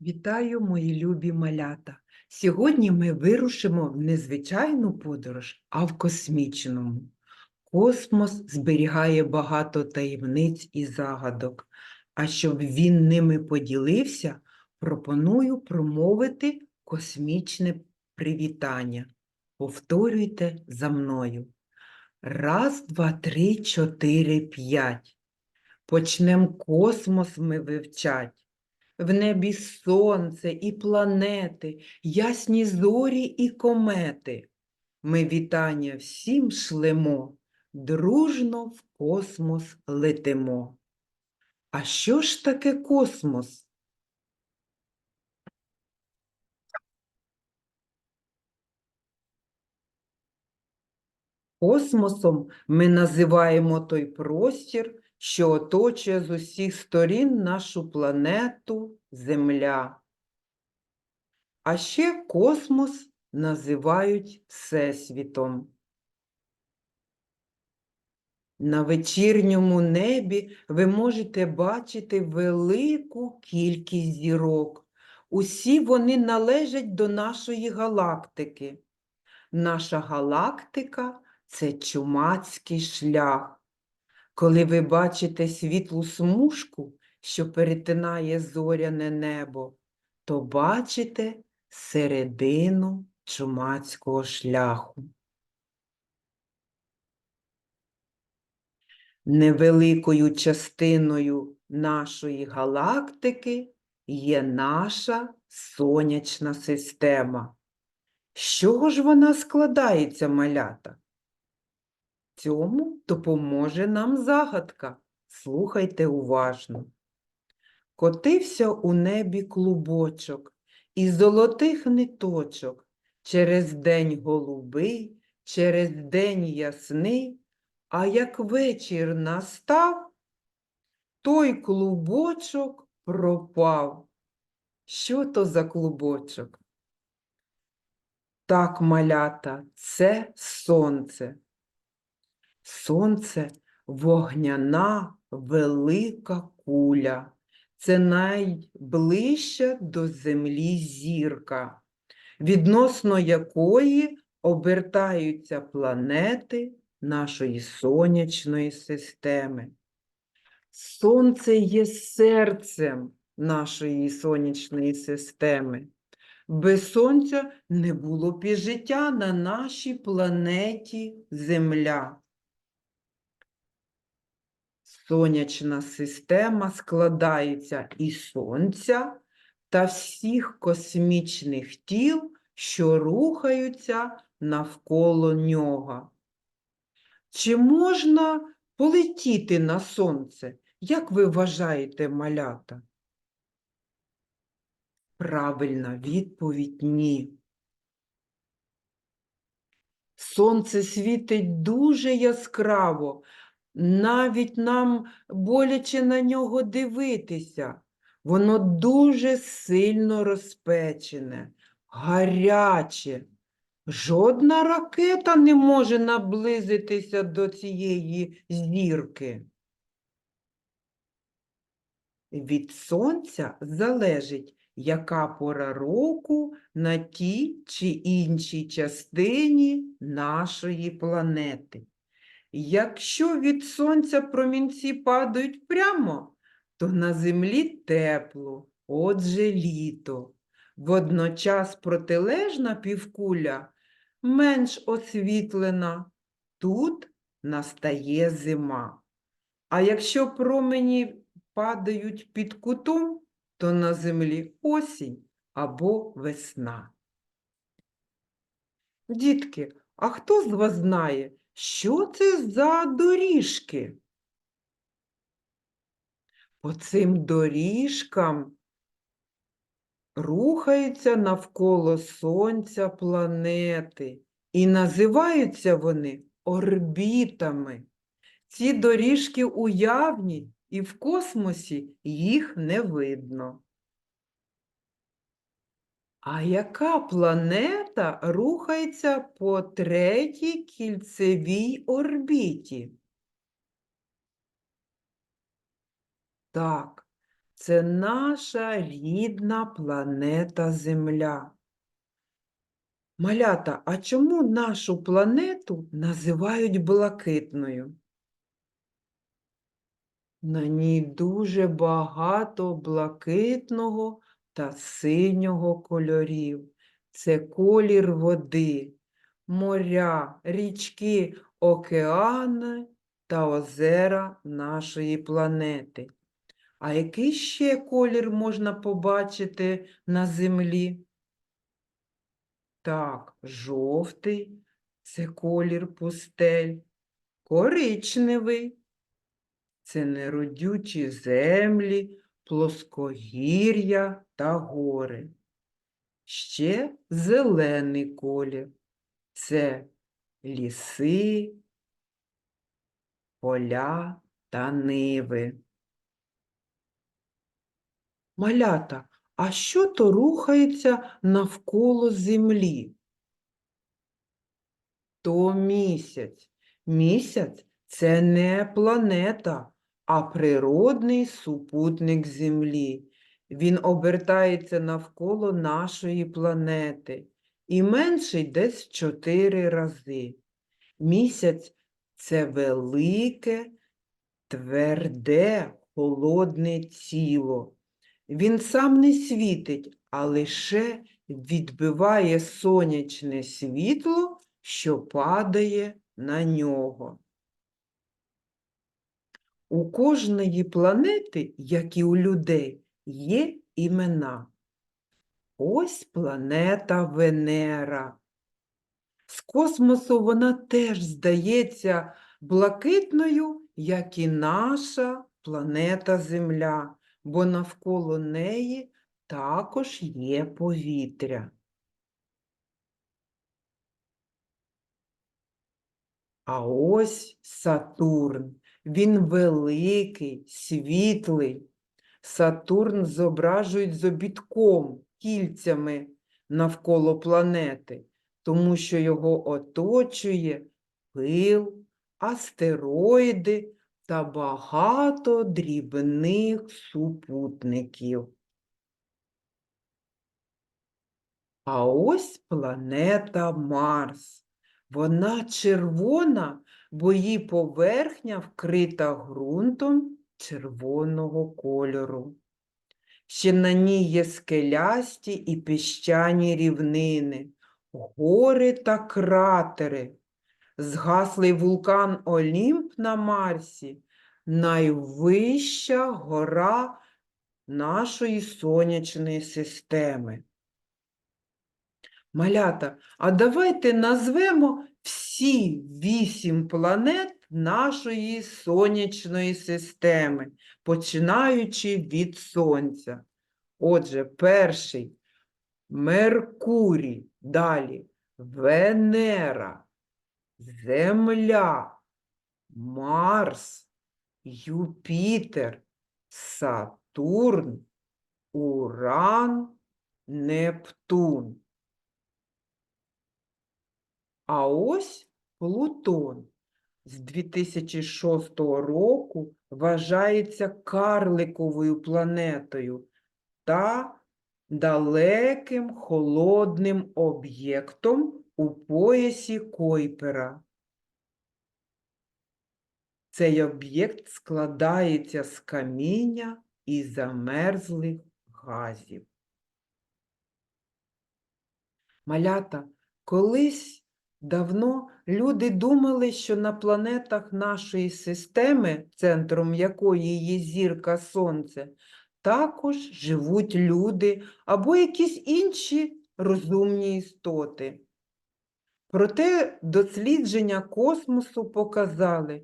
Вітаю, мої любі малята! Сьогодні ми вирушимо в незвичайну подорож, а в космічному. Космос зберігає багато таємниць і загадок, а щоб він ними поділився, пропоную промовити космічне привітання. Повторюйте за мною. Раз, два, три, чотири, п'ять. Почнем космос ми вивчать. В небі сонце і планети, ясні зорі і комети. Ми вітання всім шлемо, дружно в космос летимо. А що ж таке космос? Космосом ми називаємо той простір, що оточує з усіх сторін нашу планету Земля. А ще космос називають Всесвітом. На вечірньому небі ви можете бачити велику кількість зірок. Усі вони належать до нашої галактики. Наша галактика це чумацький шлях. Коли ви бачите світлу смужку, що перетинає зоряне небо, то бачите середину чумацького шляху. Невеликою частиною нашої галактики є наша сонячна система. З чого ж вона складається, малята? Цьому допоможе нам загадка. Слухайте уважно. Котився у небі клубочок із золотих ниточок, через день голубий, через день ясний, а як вечір настав, той клубочок пропав. Що то за клубочок? Так, малята, це сонце. Сонце вогняна велика куля. Це найближча до землі зірка, відносно якої обертаються планети нашої сонячної системи. Сонце є серцем нашої сонячної системи. Без сонця не було б і життя на нашій планеті Земля. Сонячна система складається із Сонця та всіх космічних тіл, що рухаються навколо нього. Чи можна полетіти на сонце? Як ви вважаєте, малята? Правильна відповідь ні. Сонце світить дуже яскраво, навіть нам боляче на нього дивитися. Воно дуже сильно розпечене, гаряче. Жодна ракета не може наблизитися до цієї зірки. Від сонця залежить, яка пора року на тій чи іншій частині нашої планети. Якщо від сонця промінці падають прямо, то на землі тепло, отже літо. Водночас протилежна півкуля менш освітлена, тут настає зима. А якщо промені падають під кутом, то на землі осінь або весна. Дітки, а хто з вас знає, що це за доріжки? По цим доріжкам рухаються навколо Сонця планети, і називаються вони орбітами. Ці доріжки уявні, і в космосі їх не видно. А яка планета рухається по третій кільцевій орбіті? Так, це наша рідна планета Земля. Малята, а чому нашу планету називають блакитною? На ній дуже багато блакитного та синього кольорів. Це колір води, моря, річки, океани та озера нашої планети. А який ще колір можна побачити на землі? Так, жовтий це колір пустель, коричневий це неродючі землі, плоскогір'я та гори. Ще зелений колір це ліси, поля та ниви. Малята, а що то рухається навколо землі? То місяць. Місяць це не планета, а природний супутник Землі. Він обертається навколо нашої планети і менший десь чотири рази. Місяць це велике, тверде, холодне тіло. Він сам не світить, а лише відбиває сонячне світло, що падає на нього. У кожної планети, як і у людей, є імена. Ось планета Венера. З космосу вона теж здається блакитною, як і наша планета Земля, бо навколо неї також є повітря. А ось Сатурн. Він великий, світлий. Сатурн зображують з обідком, кільцями навколо планети, тому що його оточує пил, астероїди та багато дрібних супутників. А ось планета Марс. Вона червона, бо її поверхня вкрита ґрунтом червоного кольору. Ще на ній є скелясті і піщані рівнини, гори та кратери. Згаслий вулкан Олімп на Марсі найвища гора нашої сонячної системи. Малята, а давайте назвемо всі вісім планет нашої сонячної системи, починаючи від Сонця. Отже, перший Меркурій, далі Венера, Земля, Марс, Юпітер, Сатурн, Уран, Нептун. А ось Плутон з 2006 року вважається карликовою планетою та далеким холодним об'єктом у поясі Койпера. Цей об'єкт складається з каміння і замерзлих газів. Малята, колись давно люди думали, що на планетах нашої системи, центром якої є зірка Сонце, також живуть люди або якісь інші розумні істоти. Проте дослідження космосу показали,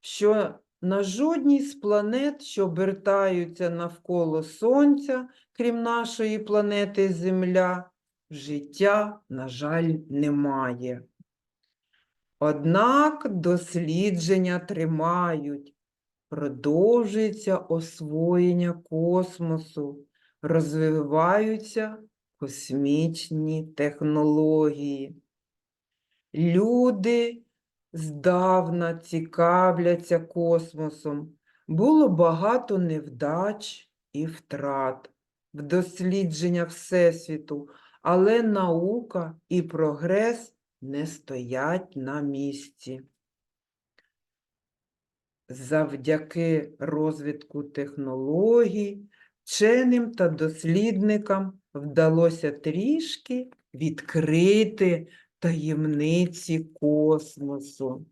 що на жодній з планет, що обертаються навколо Сонця, крім нашої планети Земля, життя, на жаль, немає. Однак дослідження тримають, продовжується освоєння космосу, розвиваються космічні технології. Люди здавна цікавляться космосом. Було багато невдач і втрат в дослідження Всесвіту, але наука і прогрес не стоять на місці. Завдяки розвитку технологій, вченим та дослідникам вдалося трішки відкрити таємниці космосу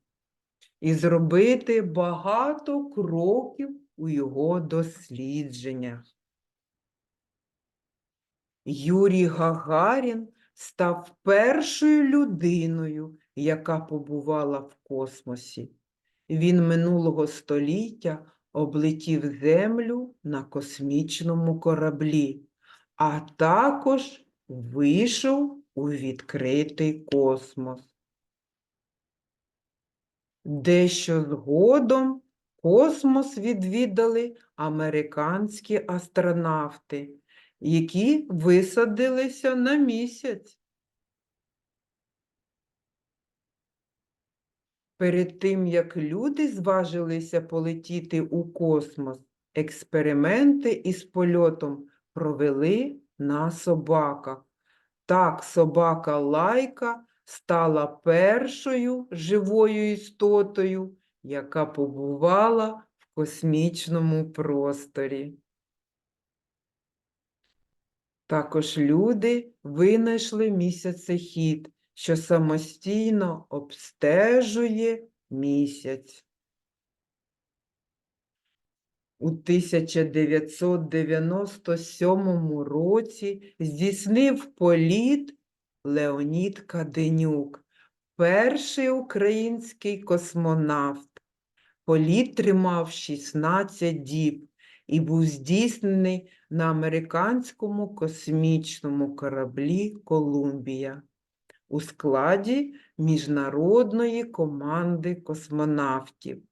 і зробити багато кроків у його дослідженнях. Юрій Гагарін став першою людиною, яка побувала в космосі. Він минулого століття облетів Землю на космічному кораблі, а також вийшов у відкритий космос. Дещо згодом космос відвідали американські астронавти, які висадилися на місяць. Перед тим, як люди зважилися полетіти у космос, експерименти із польотом провели на собаках. Так, собака Лайка стала першою живою істотою, яка побувала в космічному просторі. Також люди винайшли місяцехід, що самостійно обстежує місяць. У 1997 році здійснив політ Леонід Каденюк, перший український космонавт. Політ тримав 16 діб і був здійснений на американському космічному кораблі Колумбія у складі міжнародної команди космонавтів.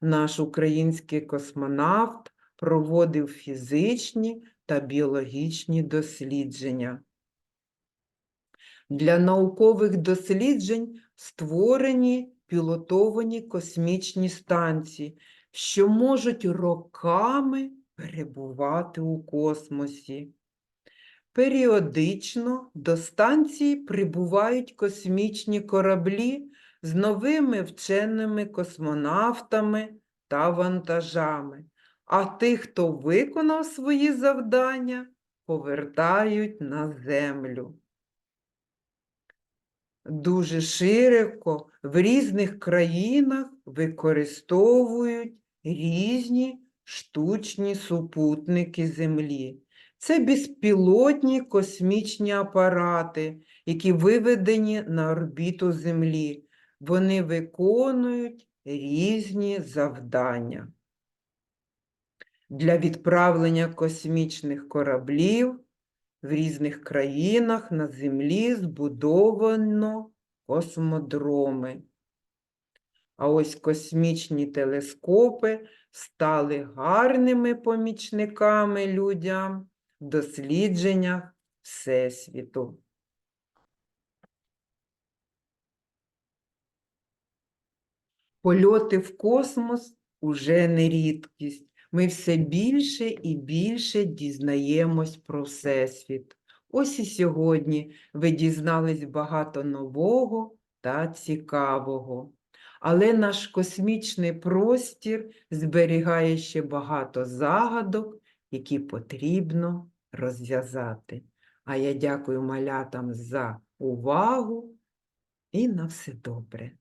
Наш український космонавт проводив фізичні та біологічні дослідження. Для наукових досліджень створені пілотовані космічні станції, що можуть роками перебувати у космосі. Періодично до станції прибувають космічні кораблі з новими вченими космонавтами та вантажами, а тих, хто виконав свої завдання, повертають на Землю. Дуже широко в різних країнах використовують різні штучні супутники Землі. Це безпілотні космічні апарати, які виведені на орбіту Землі. Вони виконують різні завдання. Для відправлення космічних кораблів в різних країнах на Землі збудовано космодроми. А ось космічні телескопи стали гарними помічниками людям в дослідженнях Всесвіту. Польоти в космос уже не рідкість. Ми все більше і більше дізнаємось про Всесвіт. Ось і сьогодні ви дізнались багато нового та цікавого. Але наш космічний простір зберігає ще багато загадок, які потрібно розв'язати. А я дякую малятам за увагу і на все добре.